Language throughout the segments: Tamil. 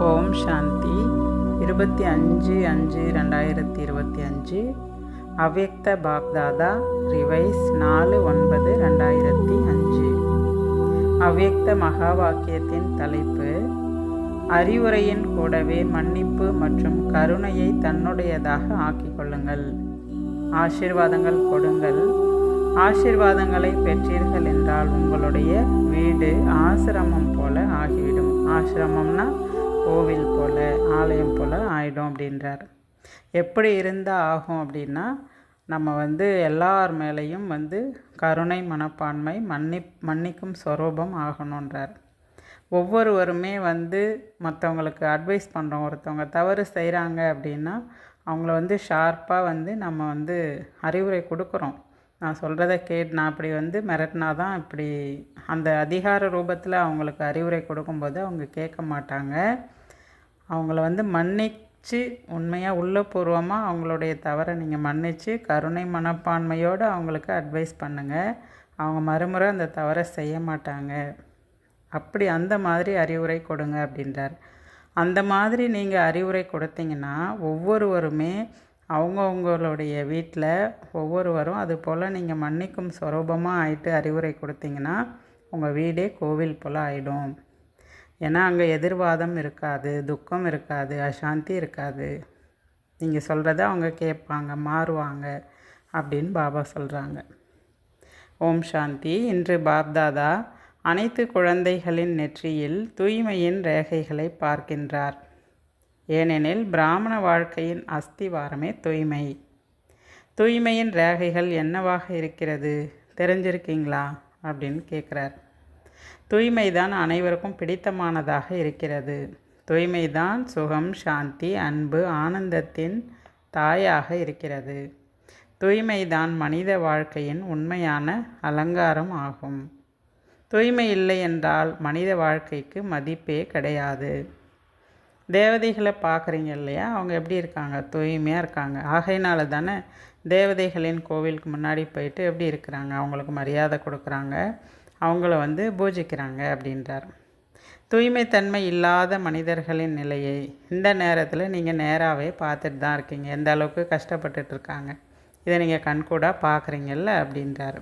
ஓம் சாந்தி. இருபத்தி அஞ்சு அஞ்சு ரெண்டாயிரத்தி இருபத்தி அஞ்சு. அவ்யக்த பாக்தாதா ரிவைஸ் நாலு ஒன்பது ரெண்டாயிரத்தி அஞ்சு. அவ்யக்த மகா வாக்கியத்தின் தலைப்பு அறிவுரையின் கூடவே மன்னிப்பு மற்றும் கருணையை தன்னுடையதாக ஆக்கிக் கொள்ளுங்கள். ஆசீர்வாதங்கள் கொடுங்கள். ஆசிர்வாதங்களை பெற்றீர்கள் என்றால் உங்களுடைய வீடு ஆசிரமம் போல ஆகிவிடும். ஆசிரமம்னா கோவில் போல் ஆலயம் போல் ஆகிடும் அப்படின்றார். எப்படி இருந்தால் ஆகும் அப்படின்னா நம்ம வந்து எல்லார் மேலேயும் வந்து கருணை மனப்பான்மை மன்னி மன்னிக்கும் ஸ்வரூபம் ஆகணுன்றார் ஒவ்வொருவருமே வந்து மற்றவங்களுக்கு அட்வைஸ் பண்ணுறோம் ஒருத்தவங்க தவறு செய்கிறாங்க அப்படின்னா அவங்கள வந்து ஷார்ப்பாக வந்து நம்ம வந்து அறிவுரை கொடுக்குறோம். நான் சொல்கிறத கேட் நான் அப்படி வந்து மிரட்டினா தான் இப்படி அந்த அதிகார ரூபத்தில் அவங்களுக்கு அறிவுரை கொடுக்கும்போது அவங்க கேட்க மாட்டாங்க. அவங்கள வந்து மன்னிச்சு உண்மையாக உள்ளபூர்வமாக அவங்களுடைய தவறை நீங்கள் மன்னித்து கருணை மனப்பான்மையோடு அவங்களுக்கு அட்வைஸ் பண்ணுங்கள் அவங்க மறுமுறை அந்த தவறை செய்ய மாட்டாங்க. அப்படி அந்த மாதிரி அறிவுரை கொடுங்க அப்படின்றார். அந்த மாதிரி நீங்கள் அறிவுரை கொடுத்தீங்கன்னா ஒவ்வொருவருமே அவங்கவுங்களுடைய வீட்டில் ஒவ்வொருவரும் அது போல் நீங்கள் மன்னிக்கும் சுரூபமாக ஆயிட்டு அறிவுரை கொடுத்தீங்கன்னா உங்கள் வீடே கோவில் போல் ஆகிடும் ஏன்னா அங்கே எதிர்வாதம் இருக்காது துக்கம் இருக்காது அசாந்தி இருக்காது. நீங்கள் சொல்கிறத அவங்க கேட்பாங்க மாறுவாங்க அப்படின்னு பாபா சொல்கிறாங்க ஓம் சாந்தி. இன்று பாப்தாதா அனைத்து குழந்தைகளின் நெற்றியில் தூய்மையின் ரேகைகளை பார்க்கின்றார். ஏனெனில் பிராமண வாழ்க்கையின் அஸ்திவாரமே தூய்மை. தூய்மையின் ரேகைகள் என்னவாக இருக்கிறது? தெரிஞ்சிருக்கீங்களா? அப்படின்னு கேட்குறார் தூய்மை தான் அனைவருக்கும் பிடித்தமானதாக இருக்கிறது. தூய்மை தான் சுகம் சாந்தி அன்பு ஆனந்தத்தின் தாயாக இருக்கிறது. தூய்மை தான் மனித வாழ்க்கையின் உண்மையான அலங்காரம் ஆகும். தூய்மை இல்லை என்றால் மனித வாழ்க்கைக்கு மதிப்பே கிடையாது. தேவதைகளை பார்க்குறீங்க இல்லையா? அவங்க எப்படி இருக்காங்க? தூய்மையாக இருக்காங்க. ஆகையினால தானே தேவதைகளின் கோவிலுக்கு முன்னாடி போயிட்டு எப்படி இருக்கிறாங்க? அவங்களுக்கு மரியாதை கொடுக்குறாங்க. அவங்கள வந்து பூஜிக்கிறாங்க அப்படின்றார். தூய்மை தன்மை இல்லாத மனிதர்களின் நிலையை இந்த நேரத்தில் நீங்கள் நேராகவே பார்த்துட்டு தான் இருக்கீங்க. எந்த அளவுக்கு கஷ்டப்பட்டுட்டு இருக்காங்க. இதை நீங்கள் கண்கூடாக பார்க்குறீங்கல்ல அப்படின்றார்.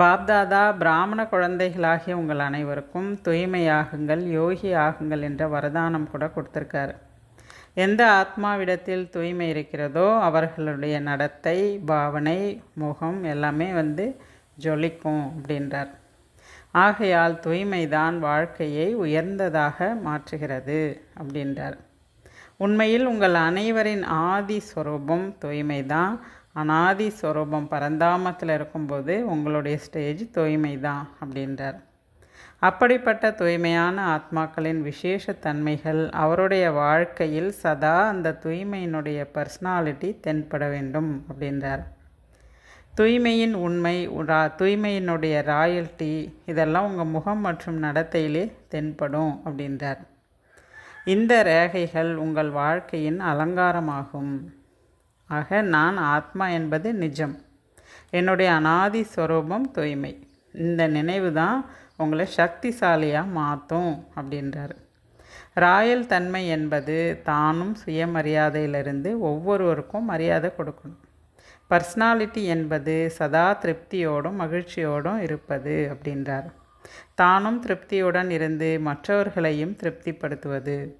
பாப்தாதா பிராமண குழந்தைகளாகிய உங்கள் அனைவருக்கும் தூய்மையாகுங்கள் யோகி ஆகுங்கள் என்ற வரதானம் கூட கொடுத்துருக்காரு. எந்த ஆத்மாவிடத்தில் தூய்மை இருக்கிறதோ அவர்களுடைய நடத்தை பாவனை முகம் எல்லாமே வந்து ஜொலிக்கும் அப்படின்றார். ஆகையால் தூய்மைதான் வாழ்க்கையை உயர்ந்ததாக மாற்றுகிறது அப்படின்றார். உண்மையில் உங்கள் அனைவரின் ஆதி ஸ்வரூபம் தூய்மை தான் அனாதி ஸ்வரூபம் பரந்தாமத்தில் இருக்கும்போது உங்களுடைய ஸ்டேஜ் தூய்மை தான் அப்படின்றார். அப்படிப்பட்ட தூய்மையான ஆத்மாக்களின் விசேஷ தன்மைகள் அவருடைய வாழ்க்கையில் சதா அந்த தூய்மையினுடைய பர்சனாலிட்டி தென்பட வேண்டும் அப்படின்றார். தூய்மையின் உண்மை ரா தூய்மையினுடைய ராயல்ட்டி இதெல்லாம் உங்கள் முகம் மற்றும் நடத்தையிலே தென்படும் அப்படின்றார். இந்த ரேகைகள் உங்கள் வாழ்க்கையின் அலங்காரமாகும். ஆக நான் ஆத்மா என்பது நிஜம். என்னுடைய அனாதி ஸ்வரூபம் தூய்மை. இந்த நினைவு தான் உங்களை சக்திசாலியாக மாற்றும் அப்படின்றார். ராயல் தன்மை என்பது தானும் சுயமரியாதையிலிருந்து ஒவ்வொருவருக்கும் மரியாதை கொடுக்கணும். பர்சனாலிட்டி என்பது சதா திருப்தியோடும் மகிழ்ச்சியோடும் இருப்பது அப்படின்றார். தானும் திருப்தியுடன் இருந்து மற்றவர்களையும் திருப்திப்படுத்துவது.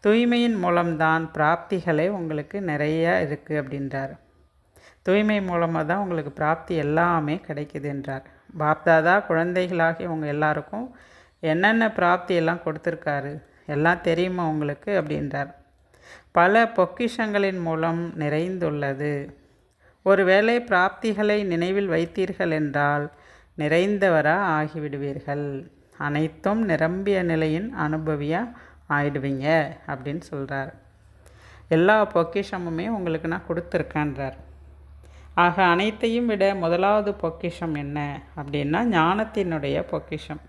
தூய்மையின் மூலம்தான் பிராப்திகளே உங்களுக்கு நிறைய இருக்குது அப்படின்றார். தூய்மை மூலமாக தான் உங்களுக்கு பிராப்தி எல்லாமே கிடைக்குது என்றார். பாப்தாதா குழந்தைகளாகி உங்க எல்லாருக்கும் என்னென்ன பிராப்தி எல்லாம் கொடுத்துருக்காரு? எல்லாம் தெரியுமா உங்களுக்கு? அப்படின்றார். பல பொக்கிஷங்களின் மூலம் நிறைந்துள்ளது. ஒருவேளை பிராப்திகளை நினைவில் வைத்தீர்கள் என்றால் நிறைந்தவராக ஆகிவிடுவீர்கள். அனைத்தும் நிரம்பிய நிலையின் அனுபவியாக ஆயிடுவீங்க அப்படின்னு சொல்கிறார் எல்லா பொக்கிஷமுமே உங்களுக்கு நான் கொடுத்துருக்கேன்றார். ஆக அனைத்தையும் விட முதலாவது பொக்கிஷம் என்ன அப்படின்னா ஞானத்தினுடைய பொக்கிஷம்.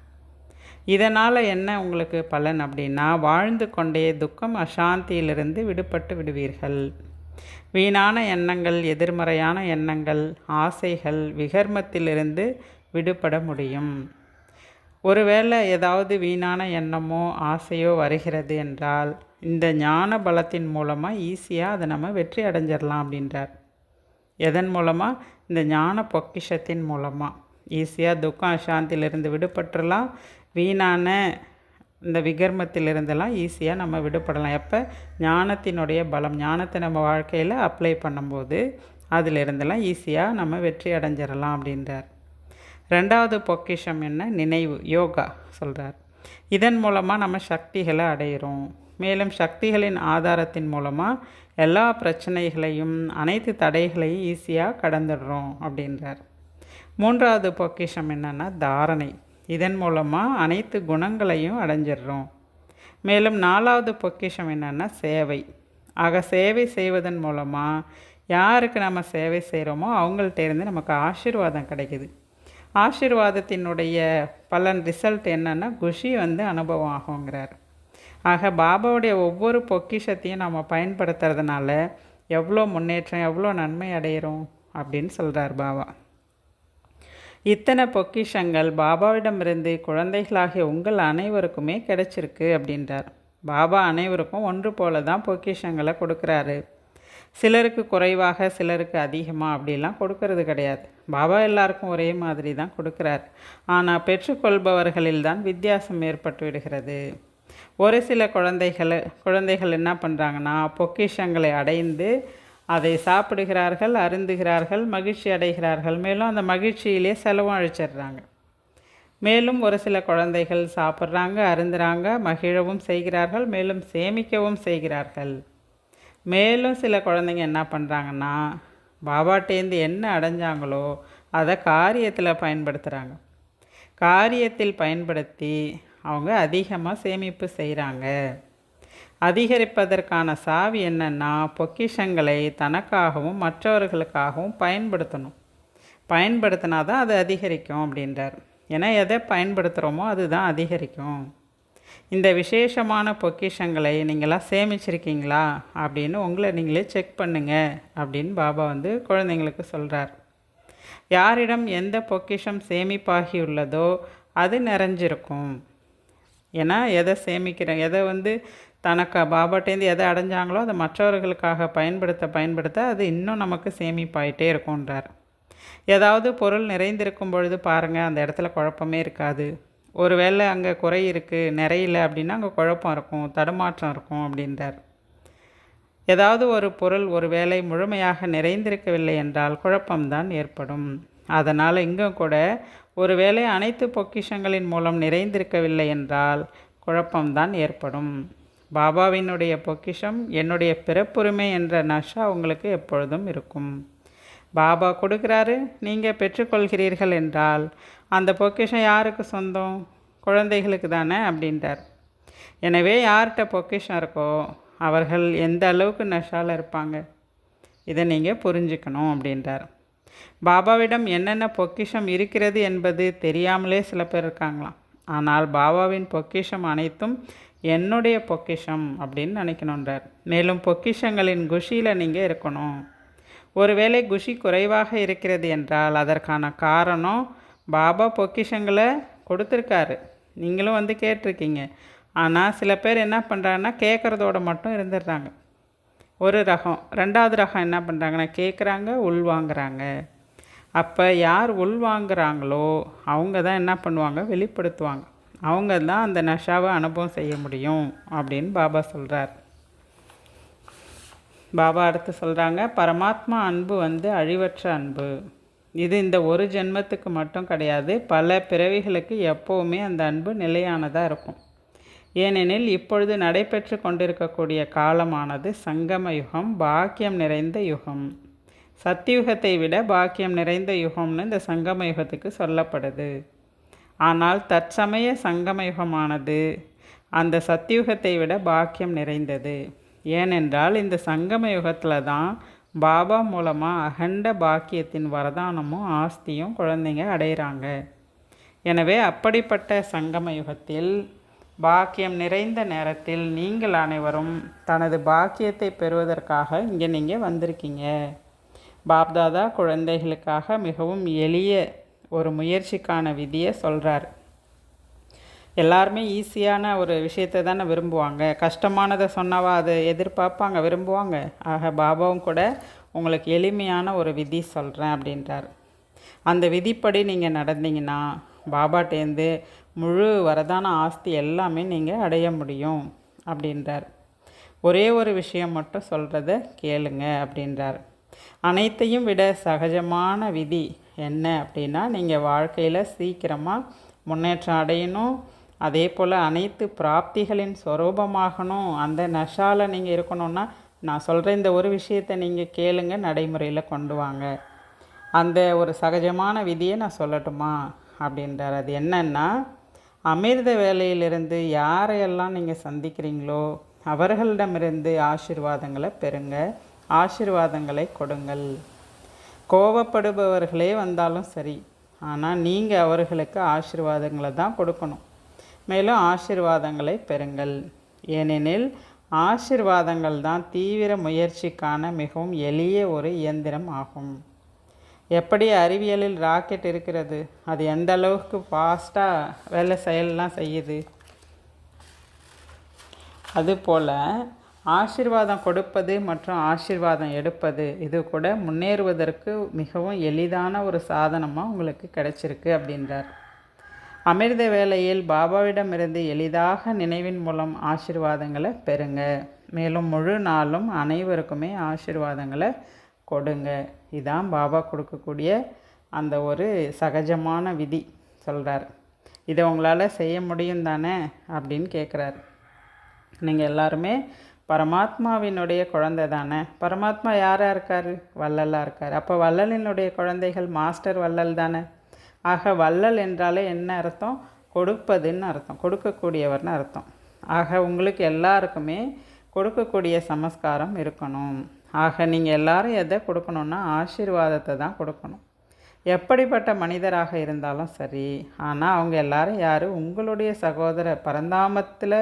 இதனால் என்ன உங்களுக்கு பலன் அப்படின்னா வாழ்ந்து கொண்டே துக்கம் அசாந்தியிலிருந்து விடுபட்டு விடுவீர்கள். வீணான எண்ணங்கள் எதிர்மறையான எண்ணங்கள் ஆசைகள் விகர்மத்திலிருந்து விடுபட முடியும். ஒருவேளை ஏதாவது வீணான எண்ணமோ ஆசையோ வருகிறது என்றால் இந்த ஞான பலத்தின் மூலமாக ஈஸியாக அதை நம்ம வெற்றி அடைஞ்சிடலாம் அப்படின்றார். எதன் மூலமாக இந்த ஞான பொக்கிஷத்தின் மூலமாக ஈஸியாக துக்கம் அசாந்திலிருந்து விடுபட்டுறலாம். வீணான இந்த விகர்மத்திலிருந்தெல்லாம் ஈஸியாக நம்ம விடுபடலாம். எப்போ? ஞானத்தினுடைய பலம். ஞானத்தை நம்ம வாழ்க்கையில் அப்ளை பண்ணும்போது அதிலிருந்தெல்லாம் ஈஸியாக நம்ம வெற்றி அடைஞ்சிடலாம் அப்படின்றார். ரெண்டாவது பொக்கிஷம் என்ன? நினைவு யோகா சொல்கிறார் இதன் மூலமாக நம்ம சக்திகளை அடையிறோம். மேலும் சக்திகளின் ஆதாரத்தின் மூலமாக எல்லா பிரச்சனைகளையும் அனைத்து தடைகளையும் ஈஸியாக கடந்துடுறோம் அப்படின்றார். மூன்றாவது பொக்கிஷம் என்னென்னா தாரணை. இதன் மூலமாக அனைத்து குணங்களையும் அடைஞ்சிடுறோம். மேலும் நாலாவது பொக்கிஷம் என்னென்னா சேவை. ஆக சேவை செய்வதன் மூலமாக யாருக்கு நம்ம சேவை செய்கிறோமோ அவங்கள்ட்ட இருந்து நமக்கு ஆசீர்வாதம் கிடைக்குது. ஆசீர்வாதத்தினுடைய பலன் ரிசல்ட் என்னென்னா குஷி வந்து அனுபவம் ஆகுங்கிறார். ஆக பாபாவுடைய ஒவ்வொரு பொக்கிஷத்தையும் நம்ம பயன்படுத்துறதுனால எவ்வளோ முன்னேற்றம் எவ்வளோ நன்மை அடையிறோம் அப்படின்னு சொல்கிறார் பாபா. இத்தனை பொக்கிஷங்கள் பாபாவிடமிருந்து குழந்தைகளாகிய உங்கள் அனைவருக்குமே கிடைச்சிருக்கு அப்படின்றார். பாபா அனைவருக்கும் ஒன்று போல தான் பொக்கிஷங்களை கொடுக்குறாரு. சிலருக்கு குறைவாக சிலருக்கு அதிகமாக அப்படிலாம் கொடுக்கறது கிடையாது. பாபா எல்லாருக்கும் ஒரே மாதிரி தான் கொடுக்குறார். ஆனால் பெற்றுக்கொள்பவர்களில் தான் வித்தியாசம் ஏற்பட்டு விடுகிறது. ஒரு சில குழந்தைகள் குழந்தைகள் என்ன பண்ணுறாங்கன்னா பொக்கிஷங்களை அடைந்து அதை சாப்பிடுகிறார்கள் அருந்துகிறார்கள் மகிழ்ச்சி அடைகிறார்கள். மேலும் அந்த மகிழ்ச்சியிலே செலவும் அழிச்சிடுறாங்க. மேலும் ஒரு சில குழந்தைகள் சாப்பிட்றாங்க அருந்துறாங்க மகிழவும் செய்கிறார்கள் மேலும் சேமிக்கவும் செய்கிறார்கள். மேலும் சில குழந்தைங்க என்ன பண்ணுறாங்கன்னா பாபாட்டேந்து என்ன அடைஞ்சாங்களோ அதை காரியத்தில் பயன்படுத்துகிறாங்க காரியத்தில் பயன்படுத்தி அவங்க அதிகமாக சேமிப்பு செய்கிறாங்க அதிகரிப்பதற்கான சாவி என்னென்னா பொக்கிஷங்களை தனக்காகவும் மற்றவர்களுக்காகவும் பயன்படுத்தணும். பயன்படுத்தினா தான் அது அதிகரிக்கும் அப்படின்றார். ஏன்னா எதை பயன்படுத்துகிறோமோ அதுதான் அதிகரிக்கும். இந்த விசேஷமான பொக்கிஷங்களை நீங்களாம் சேமிச்சிருக்கீங்களா அப்படின்னு உங்களை நீங்களே செக் பண்ணுங்கள் அப்படின்னு பாபா வந்து குழந்தைங்களுக்கு சொல்கிறார் யாரிடம் எந்த பொக்கிஷம் சேமிப்பாகியுள்ளதோ அது நிறைஞ்சிருக்கும். ஏன்னா எதை சேமிக்கிற எதை வந்து தனக்கு பாபாட்டேந்து எதை அடைஞ்சாங்களோ அதை மற்றவர்களுக்காக பயன்படுத்த பயன்படுத்த அது இன்னும் நமக்கு சேமிப்பாயிட்டே இருக்கும்ன்றார். ஏதாவது பொருள் நிறைந்திருக்கும் பொழுது பாருங்கள் அந்த இடத்துல குழப்பமே இருக்காது. ஒருவேளை அங்கே குறை இருக்குது நிறையில அப்படின்னா அங்கே குழப்பம் இருக்கும் தடுமாற்றம் இருக்கும் அப்படின்றார். ஏதாவது ஒரு பொருள் ஒரு வேலை முழுமையாக நிறைந்திருக்கவில்லை என்றால் குழப்பம்தான் ஏற்படும். அதனால் இங்கும் கூட ஒரு வேலை அனைத்து பொக்கிஷங்களின் மூலம் நிறைந்திருக்கவில்லை என்றால் குழப்பம்தான் ஏற்படும். பாபாவினுடைய பொக்கிஷம் என்னுடைய பிறப்புரிமை என்ற நஷா உங்களுக்கு எப்பொழுதும் இருக்கும். பாபா கொடுக்குறாரு நீங்கள் பெற்றுக்கொள்கிறீர்கள் என்றால் அந்த பொக்கிஷம் யாருக்கு சொந்தம்? குழந்தைகளுக்கு தானே அப்படின்றார். எனவே யார்கிட்ட பொக்கிஷம் இருக்கோ அவர்கள் எந்த அளவுக்கு நஷாவில் இருப்பாங்க? இதை நீங்கள் புரிஞ்சுக்கணும் அப்படின்றார். பாபாவிடம் என்னென்ன பொக்கிஷம் இருக்கிறது என்பது தெரியாமலே சில பேர் இருக்காங்களாம். ஆனால் பாபாவின் பொக்கிஷம் அனைத்தும் என்னுடைய பொக்கிஷம் அப்படின்னு நினைக்கணுன்றார். மேலும் பொக்கிஷங்களின் குஷியில் நீங்கள் இருக்கணும். ஒருவேளை குஷி குறைவாக இருக்கிறது என்றால் அதற்கான காரணம் பாபா பொக்கிஷங்களை கொடுத்துருக்காரு. நீங்களும் வந்து கேட்டிருக்கீங்க. ஆனால் சில பேர் என்ன பண்ணுறாங்கன்னா கேட்குறதோட மட்டும் இருந்துடுறாங்க. ஒரு ரகம் ரெண்டாவது ரகம் என்ன பண்ணுறாங்கன்னா கேட்குறாங்க உள்வாங்குறாங்க அப்போ யார் உள்வாங்குறாங்களோ அவங்க தான் என்ன பண்ணுவாங்க? வெளிப்படுத்துவாங்க. அவங்க தான் அந்த நஷாவை அனுபவம் செய்ய முடியும் அப்படின்னு பாபா சொல்கிறார் பாபா அடுத்து சொல்கிறாங்க பரமாத்மா அன்பு வந்து அழிவற்ற அன்பு. இது இந்த ஒரு ஜென்மத்துக்கு மட்டும் கிடையாது பல பிறவிகளுக்கு எப்போவுமே அந்த அன்பு நிலையானதாக இருக்கும். ஏனெனில் இப்பொழுது நடைபெற்று கொண்டிருக்கக்கூடிய காலமானது சங்கம யுகம் பாக்கியம் நிறைந்த யுகம். சத்தியுகத்தை விட பாக்கியம் நிறைந்த யுகம்னு இந்த சங்கம யுகத்துக்கு சொல்லப்படுது. ஆனால் தற்சமய சங்கமயுகமானது. அந்த சத்தியுகத்தை விட பாக்கியம் நிறைந்தது. ஏனென்றால் இந்த சங்கம யுகத்தில் தான் பாபா மூலமாக அகண்ட பாக்கியத்தின் வரதானமும் ஆஸ்தியும் குழந்தைங்க அடைகிறாங்க எனவே அப்படிப்பட்ட சங்கம யுகத்தில் பாக்கியம் நிறைந்த நேரத்தில் நீங்கள் அனைவரும் தனது பாக்கியத்தை பெறுவதற்காக இங்கே நீங்கள் வந்திருக்கீங்க. பாப்தாதா குழந்தைகளுக்காக மிகவும் எளிய ஒரு முயற்சிக்கான விதியை சொல்கிறார் எல்லாருமே ஈஸியான ஒரு விஷயத்தை தானே விரும்புவாங்க. கஷ்டமானதை சொன்னவா அதை எதிர்பார்ப்பாங்க விரும்புவாங்க. ஆக பாபாவும் கூட உங்களுக்கு எளிமையான ஒரு விதி சொல்கிறேன் அப்படின்றார். அந்த விதிப்படி நீங்கள் நடந்தீங்கன்னா பாபாட்டேந்து முழு வரதான ஆஸ்தி எல்லாமே நீங்கள் அடைய முடியும் அப்படின்றார். ஒரே ஒரு விஷயம் மட்டும் சொல்கிறத கேளுங்க அப்படின்றார். அனைத்தையும் விட சகஜமான விதி என்ன அப்படின்னா நீங்கள் வாழ்க்கையில் சீக்கிரமாக முன்னேற்றம் அடையணும். அதே போல் அனைத்து பிராப்திகளின் சொரூபமாகணும். அந்த நஷாவில் நீங்கள் இருக்கணும்னா நான் சொல்கிற இந்த ஒரு விஷயத்தை நீங்கள் கேளுங்க நடைமுறையில் கொண்டு வாங்க. அந்த ஒரு சகஜமான விதியை நான் சொல்லட்டுமா? அப்படின்றார். அது என்னன்னா அமிர்த வேலையிலிருந்து யாரையெல்லாம் நீங்கள் சந்திக்கிறீங்களோ அவர்களிடமிருந்து ஆசிர்வாதங்களை பெறுங்க. ஆசிர்வாதங்களை கொடுங்கள். கோவப்படுபவர்களே வந்தாலும் சரி. ஆனால் நீங்கள் அவர்களுக்கு ஆசிர்வாதங்களை தான் கொடுக்கணும். மேலும் ஆசிர்வாதங்களை பெறுங்கள். ஏனெனில் ஆசிர்வாதங்கள் தான் தீவிர முயற்சிக்கான மிகவும் எளிய ஒரு இயந்திரம் ஆகும். எப்படி அறிவியலில் ராக்கெட் இருக்கிறது? அது எந்த அளவுக்கு ஃபாஸ்ட்டாக வேலை செயல்லாம் செய்யுது? அதுபோல் ஆசிர்வாதம் கொடுப்பது மற்றும் ஆசிர்வாதம் எடுப்பது இது கூட முன்னேறுவதற்கு மிகவும் எளிதான ஒரு சாதனமாக உங்களுக்கு கிடைச்சிருக்கு அப்படின்றார். அமிர்த வேளையில் பாபாவிடமிருந்து எளிதாக நினைவின் மூலம் ஆசீர்வாதங்களை பெறுங்க. மேலும் முழு நாளும் அனைவருக்குமே ஆசீர்வாதங்களை கொடுங்க. இதான் பாபா கொடுக்கக்கூடிய அந்த ஒரு சகஜமான விதி சொல்கிறார் இதை உங்களால் செய்ய முடியும் தானே அப்படின்னு கேட்குறாரு நீங்கள் எல்லாருமே பரமாத்மாவினுடைய குழந்தை தானே? பரமாத்மா யாராக இருக்கார்? வள்ளலாக இருக்கார். அப்போ வள்ளலினுடைய குழந்தைகள் மாஸ்டர் வள்ளல் தானே? ஆக வள்ளல் என்றாலே என்ன அர்த்தம்? கொடுப்பதுன்னு அர்த்தம். கொடுக்கக்கூடியவர்னு அர்த்தம். ஆக உங்களுக்கு எல்லாருக்குமே கொடுக்கக்கூடிய சமஸ்காரம் இருக்கணும். ஆக நீங்கள் எல்லாரும் எதை கொடுக்கணுன்னா ஆசீர்வாதத்தை தான் கொடுக்கணும். எப்படிப்பட்ட மனிதராக இருந்தாலும் சரி ஆனால் அவங்க எல்லாரும் யார்? உங்களுடைய சகோதர பரந்தாமத்தில்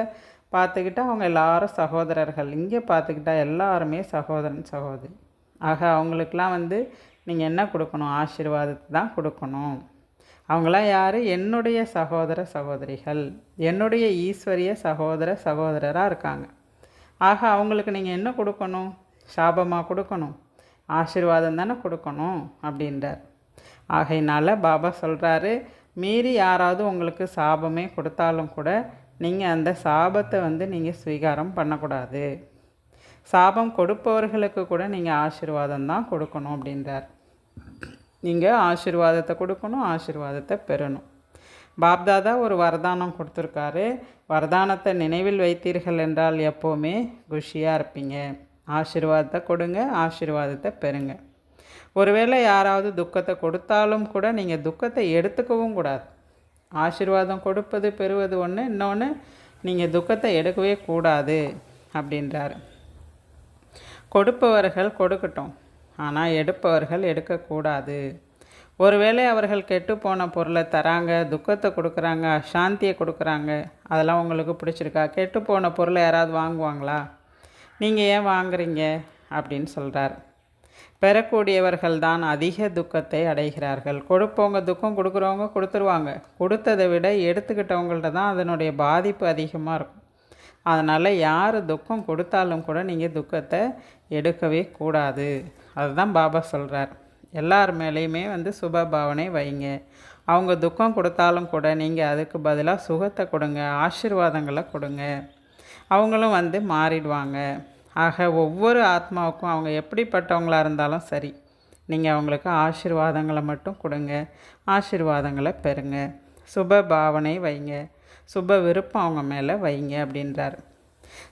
பார்த்துக்கிட்டா அவங்க எல்லாரும் சகோதரர்கள். இங்கே பார்த்துக்கிட்டா எல்லாருமே சகோதரன் சகோதரி. ஆக அவங்களுக்கெல்லாம் வந்து நீங்கள் என்ன கொடுக்கணும்? ஆசீர்வாதத்தை தான் கொடுக்கணும். அவங்களாம் யார்? என்னுடைய சகோதர சகோதரிகள். என்னுடைய ஈஸ்வரிய சகோதர சகோதரராக இருக்காங்க. ஆக அவங்களுக்கு நீங்கள் என்ன கொடுக்கணும்? சாபமாக கொடுக்கணும்? ஆசீர்வாதம் தானே கொடுக்கணும்? அப்படின்றார். ஆகையினால் பாபா சொல்கிறாரு மீறி யாராவது உங்களுக்கு சாபமே கொடுத்தாலும் கூட நீங்கள் அந்த சாபத்தை வந்து நீங்கள் ஸ்வீகாரம் பண்ணக்கூடாது. சாபம் கொடுப்பவர்களுக்கு கூட நீங்கள் ஆசீர்வாதம் தான் கொடுக்கணும் அப்படின்றார். நீங்கள் ஆசீர்வாதத்தை கொடுக்கணும் ஆசீர்வாதத்தை பெறணும். பாப்தாதா ஒரு வரதானம் கொடுத்துருக்காரு. வரதானத்தை நினைவில் வைத்தீர்கள் என்றால் எப்போவுமே குஷியாக இருப்பீங்க. ஆசீர்வாதத்தை கொடுங்க ஆசீர்வாதத்தை பெறுங்க. ஒருவேளை யாராவது துக்கத்தை கொடுத்தாலும் கூட நீங்கள் துக்கத்தை எடுத்துக்கவும் கூடாது. ஆசீர்வாதம் கொடுப்பது பெறுவது ஒன்று இன்னொன்று நீங்கள் துக்கத்தை எடுக்கவே கூடாது அப்படின்றார். கொடுப்பவர்கள் கொடுக்கட்டும் ஆனால் எடுப்பவர்கள் எடுக்கக்கூடாது ஒருவேளை அவர்கள் கெட்டு போன பொருளை தராங்க துக்கத்தை கொடுக்குறாங்க அசாந்தியை கொடுக்குறாங்க அதெல்லாம் உங்களுக்கு பிடிச்சிருக்கா? கெட்டு போன பொருளை யாராவது வாங்குவாங்களா? நீங்கள் ஏன் வாங்குறீங்க? அப்படின்னு சொல்கிறார் பெறக்கூடியவர்கள் தான் அதிக துக்கத்தை அடைகிறார்கள். கொடுப்பவங்க துக்கம் கொடுக்குறவங்க கொடுத்துருவாங்க. கொடுத்ததை விட எடுத்துக்கிட்டவங்கள்ட்ட தான் அதனுடைய பாதிப்பு அதிகமாக இருக்கும். அதனால் யார் துக்கம் கொடுத்தாலும் கூட நீங்கள் துக்கத்தை எடுக்கவே கூடாது. அதுதான் பாபா சொல்கிறார் எல்லார் மேலேயுமே வந்து சுப பாவனை வைங்க. அவங்க துக்கம் கொடுத்தாலும் கூட நீங்கள் அதுக்கு பதிலாக சுகத்தை கொடுங்க ஆசீர்வாதங்களை கொடுங்க. அவங்களும் வந்து மாறிடுவாங்க. ஆக ஒவ்வொரு ஆத்மாவுக்கும் அவங்க எப்படிப்பட்டவங்களாக இருந்தாலும் சரி. நீங்கள் அவங்களுக்கு ஆசீர்வாதங்களை மட்டும் கொடுங்க. ஆசிர்வாதங்களை பெறுங்க. சுப பாவனை வைங்க. சுப விருப்பம் அவங்க மேலே வைங்க அப்படின்றார்.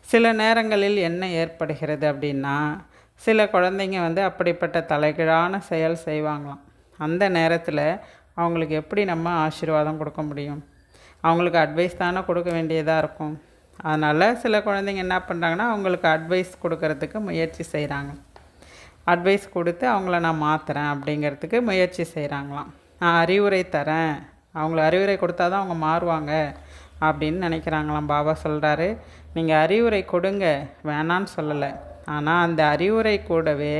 சில நேரங்களில் என்ன ஏற்படுகிறது அப்படின்னா சில குழந்தைங்க வந்து அப்படிப்பட்ட தலைகீழான செயல் செய்வாங்களாம். அந்த நேரத்தில் அவங்களுக்கு எப்படி நம்ம ஆசீர்வாதம் கொடுக்க முடியும்? அவங்களுக்கு அட்வைஸ் தானே கொடுக்க வேண்டியதாக இருக்கும்? அதனால் சில குழந்தைங்க என்ன பண்ணுறாங்கன்னா அவங்களுக்கு அட்வைஸ் கொடுக்கறதுக்கு முயற்சி செய்கிறாங்க அட்வைஸ் கொடுத்து அவங்கள நான் மாற்றுறேன் அப்படிங்கிறதுக்கு முயற்சி செய்கிறாங்களாம் நான் அறிவுரை தரேன். அவங்கள அறிவுரை கொடுத்தா தான் அவங்க மாறுவாங்க அப்படின்னு நினைக்கிறாங்களாம். பாபா சொல்கிறாரு நீங்கள் அறிவுரை கொடுங்க. வேணான்னு சொல்லலை. ஆனால் அந்த அறிவுரை கூடவே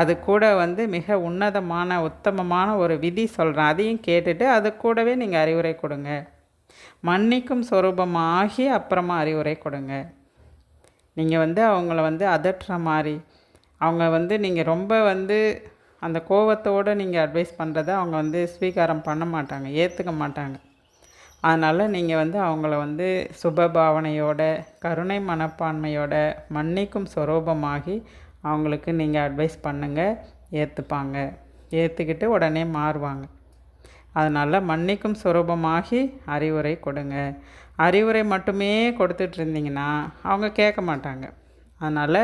அது கூட வந்து மிக உன்னதமான உத்தமமான ஒரு விதி சொல்கிறேன் அதையும் கேட்டுட்டு அது கூடவே நீங்கள் அறிவுரை கொடுங்க. மன்னிக்கும் சொரூபமாகி அப்புறமா அறிவுரை கொடுங்க. நீங்கள் வந்து அவங்கள வந்து அதட்டுற மாதிரி அவங்க வந்து நீங்கள் ரொம்ப வந்து அந்த கோவத்தோடு நீங்கள் அட்வைஸ் பண்ணுறத அவங்க வந்து ஸ்வீகாரம் பண்ண மாட்டாங்க ஏற்றுக்க மாட்டாங்க. அதனால் நீங்கள் வந்து அவங்கள வந்து சுப பாவனையோட கருணை மனப்பான்மையோட மன்னிக்கும் சொரூபமாகி அவங்களுக்கு நீங்கள் அட்வைஸ் பண்ணுங்கள் ஏற்றுப்பாங்க ஏற்றுக்கிட்டு உடனே மாறுவாங்க. அதனால் மன்னிக்கும் சுரூபமாகி அறிவுரை கொடுங்க. அறிவுரை மட்டுமே கொடுத்துட்டு இருந்தீங்கன்னா அவங்க கேட்க மாட்டாங்க. அதனால்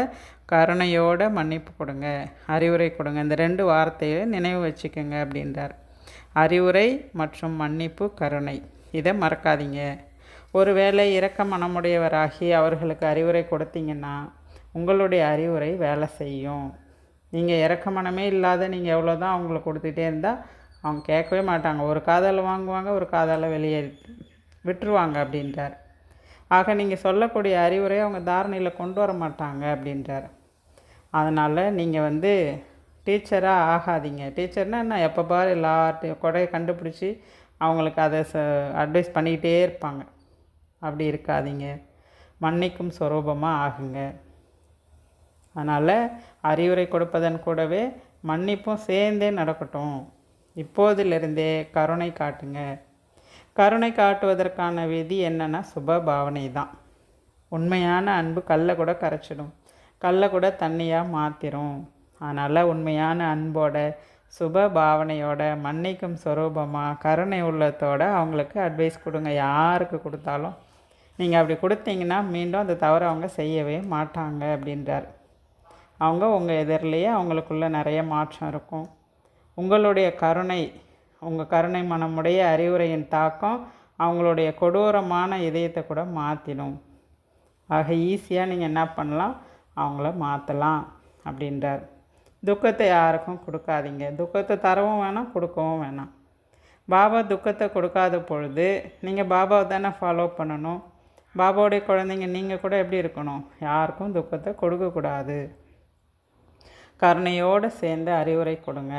கருணையோட மன்னிப்பு கொடுங்க. அறிவுரை கொடுங்க. இந்த ரெண்டு வார்த்தையை நினைவு வச்சுக்கோங்க அப்படின்றார். அறிவுரை மற்றும் மன்னிப்பு கருணை. இதை மறக்காதீங்க. ஒருவேளை இரக்க மனமுடையவராகி அவர்களுக்கு அறிவுரை கொடுத்தீங்கன்னா உங்களுடைய அறிவுரை வேலை செய்யும். நீங்கள் இறக்க மனமே இல்லாத நீங்கள் எவ்வளோ தான் அவங்களுக்கு கொடுத்துட்டே இருந்தால் அவங்க கேட்கவே மாட்டாங்க. ஒரு காதால் வாங்குவாங்க ஒரு காதால் வெளியே விட்டுருவாங்க அப்படின்றார். ஆக நீங்கள் சொல்லக்கூடிய அறிவுரை அவங்க தாரணையில் கொண்டு வர மாட்டாங்க அப்படின்றார். அதனால் நீங்கள் வந்து டீச்சராக ஆகாதீங்க. டீச்சர்னால் என்ன? எப்போ பாரு எல்லார்ட்டையும் கொடையை கண்டுபிடிச்சி அவங்களுக்கு அதை ச அட்வைஸ் பண்ணிக்கிட்டே இருப்பாங்க. அப்படி இருக்காதீங்க. மன்னிக்கும் சொரூபமாக ஆகுங்க. அதனால் அறிவுரை கொடுப்பதன் கூடவே மன்னிப்பும் சேர்ந்தே நடக்கட்டும். இப்போதிலிருந்தே கருணை காட்டுங்க. கருணை காட்டுவதற்கான விதி என்னென்னா சுப பாவனை தான் உண்மையான அன்பு கல்லை கூட கரைச்சிடும். கல்லை கூட தண்ணியாக மாற்றிடும் அதனால் உண்மையான அன்போட சுப பாவனையோட மன்னிக்கும் சொரூபமாக கருணை உள்ளத்தோட அவங்களுக்கு அட்வைஸ் கொடுங்க. யாருக்கு கொடுத்தாலும். நீங்கள் அப்படி கொடுத்தீங்கன்னா மீண்டும் அந்த தவறை அவங்க செய்யவே மாட்டாங்க அப்படின்றார். அவங்க உங்கள் எதிரிலேயே அவங்களுக்குள்ள நிறைய மாற்றம் இருக்கும். உங்களுடைய கருணை உங்கள் கருணை மனமுடைய அறிவுரையின் தாக்கம் அவங்களுடைய கொடூரமான இதயத்தை கூட மாற்றிடும் ஆக ஈஸியாக நீங்கள் என்ன பண்ணலாம்? அவங்கள மாற்றலாம் அப்படின்றார். துக்கத்தை யாருக்கும் கொடுக்காதீங்க. துக்கத்தை தரவும் வேணாம் கொடுக்கவும் வேணாம். பாபா துக்கத்தை கொடுக்காத பொழுது நீங்கள் பாபாவை தானே ஃபாலோ பண்ணணும்? பாபாவுடைய குழந்தைங்க நீங்கள் கூட எப்படி இருக்கணும்? யாருக்கும் துக்கத்தை கொடுக்கக்கூடாது. கருணையோடு சேர்ந்து அறிவுரை கொடுங்க.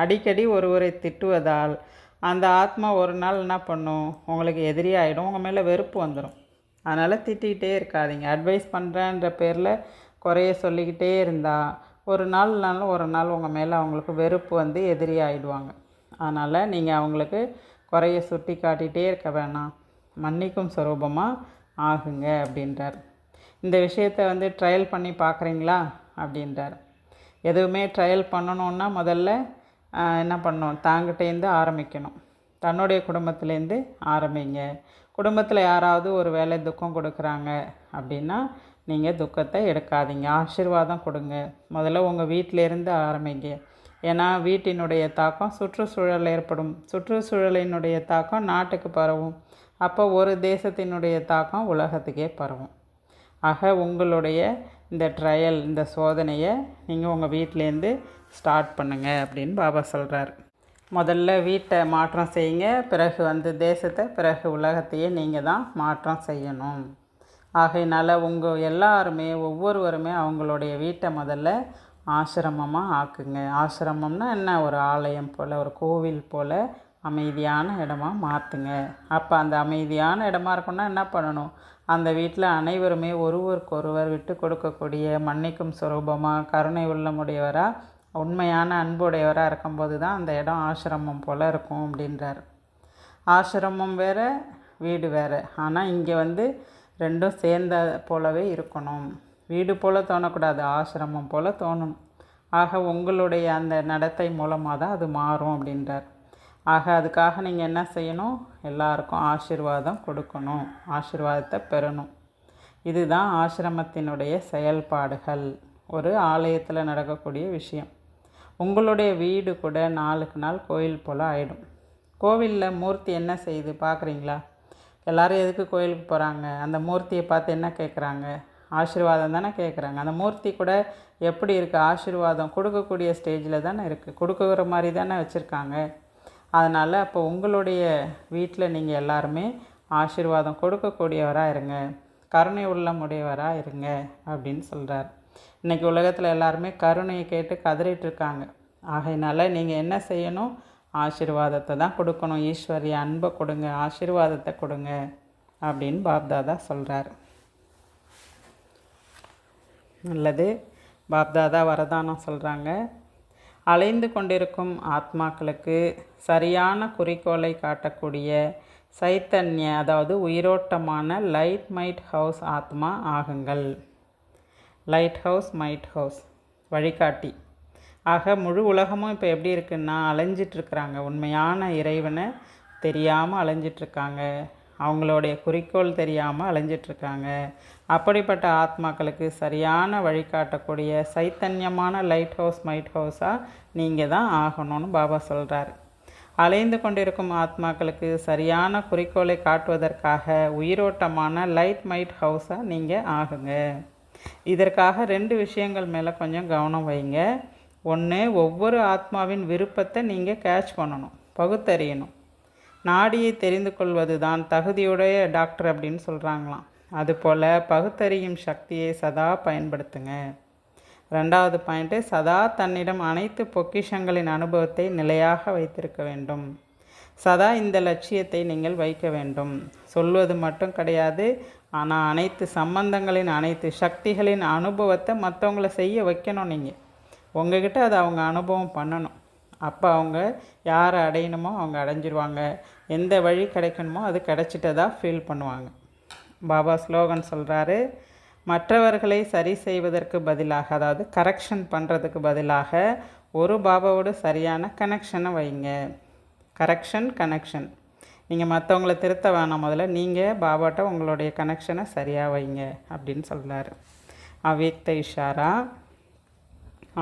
அடிக்கடி ஒருவரை திட்டுவதால் அந்த ஆத்மா ஒரு நாள் என்ன பண்ணும்? உங்களுக்கு எதிரியாகிடும் உங்கள் மேலே வெறுப்பு வந்துடும் அதனால் திட்டிக்கிட்டே இருக்காதீங்க. அட்வைஸ் பண்ணுறேன்ற பேரில் குறைய சொல்லிக்கிட்டே இருந்தால் ஒரு நாள்னாலும் ஒரு நாள் உங்கள் மேலே அவங்களுக்கு வெறுப்பு வந்து எதிரி ஆகிடுவாங்க அதனால் நீங்கள் அவங்களுக்கு குறைய சுட்டி காட்டிகிட்டே இருக்க வேணாம். மன்னிக்கும் சுரூபமாக ஆகுங்க அப்படின்றார். இந்த விஷயத்தை வந்து ட்ரையல் பண்ணி பார்க்குறீங்களா? அப்படின்றார். எதுவுமே ட்ரையல் பண்ணணுன்னா முதல்ல என்ன பண்ணணும்? தாங்கிட்டேருந்து ஆரம்பிக்கணும். தன்னுடைய குடும்பத்துலேருந்து ஆரம்பிங்க. குடும்பத்தில் யாராவது ஒரு வேலை துக்கம் கொடுக்குறாங்க அப்படின்னா நீங்கள் துக்கத்தை எடுக்காதீங்க. ஆசீர்வாதம் கொடுங்க. முதல்ல உங்கள் வீட்டிலேருந்து ஆரம்பிங்க. ஏன்னா வீட்டினுடைய தாக்கம் சுற்றுச்சூழல் ஏற்படும். சுற்றுச்சூழலினுடைய தாக்கம் நாட்டுக்கு பரவும். அப்போ ஒரு தேசத்தினுடைய தாக்கம் உலகத்துக்கே பரவும். ஆக உங்களுடைய இந்த ட்ரையல் இந்த சோதனையை நீங்கள் உங்கள் வீட்டிலேருந்து ஸ்டார்ட் பண்ணுங்க அப்படின்னு பாபா சொல்கிறார் முதல்ல வீட்டை மாற்றம் செய்யுங்க. பிறகு வந்து தேசத்தை பிறகு உலகத்தையே நீங்கள் தான் மாற்றம் செய்யணும். ஆகையினால் உங்கள் எல்லாருமே ஒவ்வொருவருமே அவங்களுடைய வீட்டை முதல்ல ஆசிரமமாக ஆக்குங்க. ஆசிரமம்னா என்ன? ஒரு ஆலயம் போல் ஒரு கோவில் போல் அமைதியான இடமா மாற்றுங்க அப்போ அந்த அமைதியான இடமா இருக்குன்னா என்ன பண்ணணும்? அந்த வீட்டில் அனைவருமே ஒருவருக்கொருவர் விட்டு கொடுக்கக்கூடிய மன்னிக்கும் சுரூபமாக கருணை உள்ளமுடையவராக உண்மையான அன்புடையவராக இருக்கும்போது தான் அந்த இடம் ஆசிரமம் போல் இருக்கும் அப்படின்றார். ஆசிரமம் வேறு வீடு வேறு. ஆனால் இங்கே வந்து ரெண்டும் சேர்ந்த போலவே இருக்கணும். வீடு போல் தோணக்கூடாது ஆசிரமம் போல் தோணணும். ஆக உங்களுடைய அந்த நடத்தை மூலமாக தான் அது மாறும் அப்படின்றார். ஆக அதுக்காக நீங்கள் என்ன செய்யணும்? எல்லாருக்கும் ஆசிர்வாதம் கொடுக்கணும். ஆசிர்வாதத்தை பெறணும். இதுதான் ஆசிரமத்தினுடைய செயல்பாடுகள். ஒரு ஆலயத்தில் நடக்கக்கூடிய விஷயம். உங்களுடைய வீடு கூட நாளுக்கு நாள் கோயில் போல் ஆகிடும் கோவிலில் மூர்த்தி என்ன செய்யுது பார்க்குறீங்களா எல்லாரும் எதுக்கு கோயிலுக்கு போகிறாங்க அந்த மூர்த்தியை பார்த்து என்ன கேட்குறாங்க ஆசீர்வாதம் தானே கேட்குறாங்க அந்த மூர்த்தி கூட எப்படி இருக்குது ஆசீர்வாதம் கொடுக்கக்கூடிய ஸ்டேஜில் தானே இருக்குது கொடுக்குற மாதிரி தானே வச்சுருக்காங்க. அதனால் அப்போ உங்களுடைய வீட்டில் நீங்கள் எல்லாருமே ஆசீர்வாதம் கொடுக்கக்கூடியவராக இருங்க. கருணை உள்ளமுடையவராக இருங்க அப்படின்னு சொல்கிறார் இன்றைக்கி உலகத்தில் எல்லாருமே கருணையை கேட்டு கதறிட்டு இருக்காங்க. ஆகையினால நீங்கள் என்ன செய்யணும்? ஆசீர்வாதத்தை தான் கொடுக்கணும். ஈஸ்வரிய அன்பை கொடுங்க ஆசீர்வாதத்தை கொடுங்க அப்படின்னு பாப்தாதா சொல்கிறார் நல்லது. பாப்தாதா வரதானம் சொல்கிறாங்க அலைந்து கொண்டிருக்கும் ஆத்மாக்களுக்கு சரியான குறிக்கோளை காட்டக்கூடிய சைத்தன்ய அதாவது உயிரோட்டமான லைட் மைட் ஹவுஸ் ஆத்மா ஆகுங்கள். லைட் ஹவுஸ் மைட் ஹவுஸ். வழிகாட்டி. ஆக முழு உலகமும் இப்போ எப்படி இருக்குன்னா அலைஞ்சிட்ருக்குறாங்க உண்மையான இறைவனை தெரியாமல் அலைஞ்சிட்ருக்காங்க அவங்களுடைய குறிக்கோள் தெரியாமல் அலைஞ்சிட்ருக்காங்க. அப்படிப்பட்ட ஆத்மாக்களுக்கு சரியான வழிகாட்டக்கூடிய சைத்தன்யமான லைட் ஹவுஸ் மைட் ஹவுஸாக நீங்கள் தான் ஆகணும்னு பாபா சொல்கிறார் அலைந்து கொண்டிருக்கும் ஆத்மாக்களுக்கு சரியான குறிக்கோளை காட்டுவதற்காக உயிரோட்டமான லைட் மைட் ஹவுஸாக நீங்கள் ஆகுங்க. இதற்காக ரெண்டு விஷயங்கள் மேலே கொஞ்சம் கவனம் வைங்க. ஒன்று ஒவ்வொரு ஆத்மாவின் விருப்பத்தை நீங்கள் கேட்ச் பண்ணணும் பகுத்தறியணும். நாடியை தெரிந்து கொள்வது தான் தகுதியுடைய டாக்டர் அப்படின்னு சொல்கிறாங்களாம் அதுபோல் பகுத்தறியும் சக்தியை சதா பயன்படுத்துங்க. ரெண்டாவது பாயிண்ட்டு சதா தன்னிடம் அனைத்து பொக்கிஷங்களின் அனுபவத்தை நிலையாக வைத்திருக்க வேண்டும். சதா இந்த லட்சியத்தை நீங்கள் வைக்க வேண்டும். சொல்வது மட்டும் கிடையாது ஆனால் அனைத்து சம்பந்தங்களின் அனைத்து சக்திகளின் அனுபவத்தை மற்றவங்கள செய்ய வைக்கணும் நீங்கள் உங்ககிட்ட அதை அவங்க அனுபவம் பண்ணணும். அப்போ அவங்க யாரை அடையணுமோ அவங்க அடைஞ்சிருவாங்க. எந்த வழி கிடைக்கணுமோ அது கிடைச்சிட்டதா ஃபீல் பண்ணுவாங்க. பாபா ஸ்லோகன் சொல்கிறாரு மற்றவர்களை சரி செய்வதற்கு பதிலாக அதாவது கரெக்ஷன் பண்ணுறதுக்கு பதிலாக ஒரு பாபாவோட சரியான கனெக்ஷனை வைங்க. கரெக்ஷன் கனெக்ஷன் நீங்கள் மற்றவங்கள திருத்த வேணாம். முதல்ல நீங்கள் பாபாட்ட உங்களுடைய கனெக்ஷனை சரியாக வைங்க அப்படின்னு சொல்கிறாரு அவ்யக்த இஷாரா.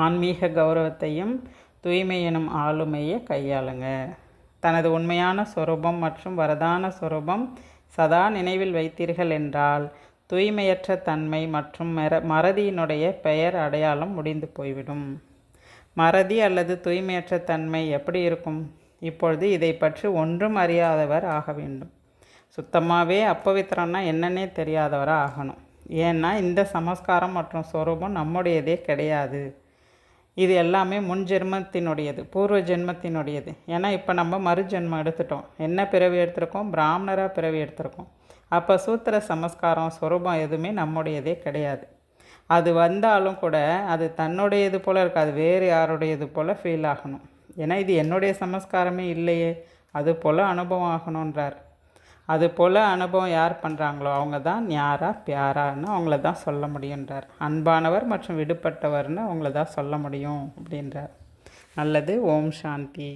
ஆன்மீக கௌரவத்தையும் தூய்மை எனும் ஆளுமையை கையாளுங்க. தனது உண்மையான சொரூபம் மற்றும் வரதான சொரூபம் சதா நினைவில் வைத்தீர்கள் என்றால் தூய்மையற்ற தன்மை மற்றும் மர மறதியினுடைய பெயர் அடையாளம் முடிந்து போய்விடும். மறதி அல்லது தூய்மையற்ற தன்மை எப்படி இருக்கும்? இப்பொழுது இதை பற்றி ஒன்றும் அறியாதவர் ஆக வேண்டும். சுத்தமாகவே அப்பவித்திரம்னா என்னன்னே தெரியாதவராக ஆகணும். ஏன்னா இந்த சமஸ்காரம் மற்றும் சொரூபம் நம்முடையதே கிடையாது. இது எல்லாமே முன் ஜென்மத்தினுடையது பூர்வ ஜென்மத்தினுடையது. ஏன்னா இப்போ நம்ம மறு ஜென்மம் எடுத்துட்டோம். என்ன பிறவி எடுத்திருக்கோம்? பிராமணராக பிறவி எடுத்திருக்கோம். அப்போ சூத்திர சமஸ்காரம் ஸ்வரூபம் எதுவுமே நம்முடையதே கிடையாது. அது வந்தாலும் கூட அது தன்னுடையது போல் இருக்காது வேறு யாருடையது போல் ஃபீல் ஆகணும். ஏன்னா இது என்னுடைய சமஸ்காரமே இல்லையே. அது போல் அனுபவம் ஆகணுன்றார் அது போல் அனுபவம் யார் பண்ணுறாங்களோ அவங்க தான் ஞாரா பியாரான்னு அவங்கள தான் சொல்ல முடியுன்றார். அன்பானவர் மற்றும் விடுபட்டவர்னு அவங்கள தான் சொல்ல முடியும் அப்படின்றார். நல்லது ஓம் சாந்தி.